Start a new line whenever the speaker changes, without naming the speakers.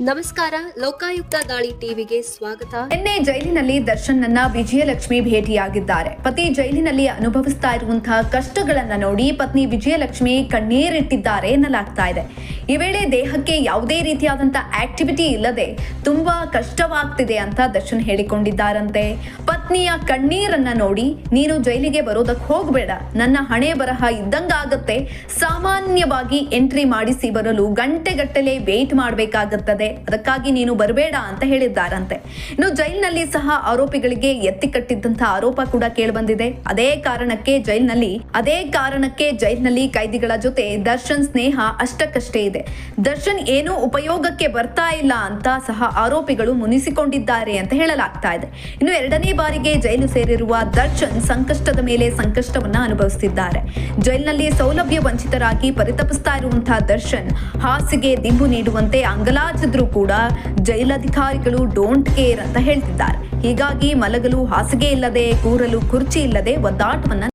ನಮಸ್ಕಾರ, ಲೋಕಾಯುಕ್ತ ದಾಳಿ ಟಿವಿಗೆ ಸ್ವಾಗತ.
ನಿನ್ನೆ ಜೈಲಿನಲ್ಲಿ ದರ್ಶನ್ ನನ್ನ ವಿಜಯಲಕ್ಷ್ಮಿ ಭೇಟಿಯಾಗಿದ್ದಾರೆ. ಪತಿ ಜೈಲಿನಲ್ಲಿ ಅನುಭವಿಸ್ತಾ ಇರುವಂತಹ ಕಷ್ಟಗಳನ್ನ ನೋಡಿ ಪತ್ನಿ ವಿಜಯಲಕ್ಷ್ಮಿ ಕಣ್ಣೀರಿಟ್ಟಿದ್ದಾರೆ ಎನ್ನಲಾಗ್ತಾ ಇದೆ. ಈ ವೇಳೆ ದೇಹಕ್ಕೆ ಯಾವುದೇ ರೀತಿಯಾದಂತಹ ಆಕ್ಟಿವಿಟಿ ಇಲ್ಲದೆ ತುಂಬಾ ಕಷ್ಟವಾಗ್ತಿದೆ ಅಂತ ದರ್ಶನ್ ಹೇಳಿಕೊಂಡಿದ್ದಾರಂತೆ. ಪತ್ನಿಯ ಕಣ್ಣೀರನ್ನ ನೋಡಿ, ನೀನು ಜೈಲಿಗೆ ಬರೋದಕ್ಕೆ ಹೋಗಬೇಡ. ನನ್ನ ಹಣೆ ಬರಹ ಇದ್ದಂಗಾಗತ್ತೆ. ಸಾಮಾನ್ಯವಾಗಿ ಎಂಟ್ರಿ ಮಾಡಿಸಿ ಬರಲು ಗಂಟೆಗಟ್ಟಲೆ ವೇಟ್ ಮಾಡಬೇಕಾಗುತ್ತದೆ. ಅದಕ್ಕಾಗಿ ನೀನು ಬರಬೇಡ ಅಂತ ಹೇಳಿದ್ದಾರಂತೆ. ಇನ್ನು ಜೈಲಿನಲ್ಲಿ ಸಹ ಆರೋಪಿಗಳಿಗೆ ಎತ್ತಿ ಕಟ್ಟಿದ್ದಂತಹ ಆರೋಪ ಕೂಡ ಕೇಳಿಬಂದಿದೆ. ಅದೇ ಕಾರಣಕ್ಕೆ ಜೈಲಿನಲ್ಲಿ, ಅದೇ ಕಾರಣಕ್ಕೆ ಜೈಲಿನಲ್ಲಿ ಕೈದಿಗಳ ಜೊತೆ ದರ್ಶನ್ ಸ್ನೇಹ ಅಷ್ಟಕ್ಕಷ್ಟೇ ಇದೆ. ದರ್ಶನ್ ಏನೂ ಉಪಯೋಗಕ್ಕೆ ಬರ್ತಾ ಇಲ್ಲ ಅಂತ ಸಹ ಆರೋಪಿಗಳು ಮುನಿಸಿಕೊಂಡಿದ್ದಾರೆ ಅಂತ ಹೇಳಲಾಗ್ತಾ ಇದೆ. ಇನ್ನು ಎರಡನೇ ಬಾರಿಗೆ ಜೈಲು ಸೇರಿರುವ ದರ್ಶನ್ ಸಂಕಷ್ಟದ ಮೇಲೆ ಸಂಕಷ್ಟವನ್ನ ಅನುಭವಿಸುತ್ತಿದ್ದಾರೆ ಜೈಲಿನಲ್ಲಿ ಸೌಲಭ್ಯ ವಂಚಿತರಾಗಿ ಪರಿತಪಿಸ್ತಾ ಇರುವಂತಹ ದರ್ಶನ್ ಹಾಸಿಗೆ ದಿಂಬು ನೀಡುವಂತೆ ಅಂಗಲಾಚಿದ್ರು ಕೂಡ ಜೈಲಧಿಕಾರಿಗಳು ಡೋಂಟ್ ಕೇರ್ ಅಂತ ಹೇಳ್ತಿದ್ದಾರೆ. ಹೀಗಾಗಿ ಮಲಗಲು ಹಾಸಿಗೆ ಇಲ್ಲದೆ, ಕೂರಲು ಕುರ್ಚಿ ಇಲ್ಲದೆ ಒದ್ದಾಟವನ್ನ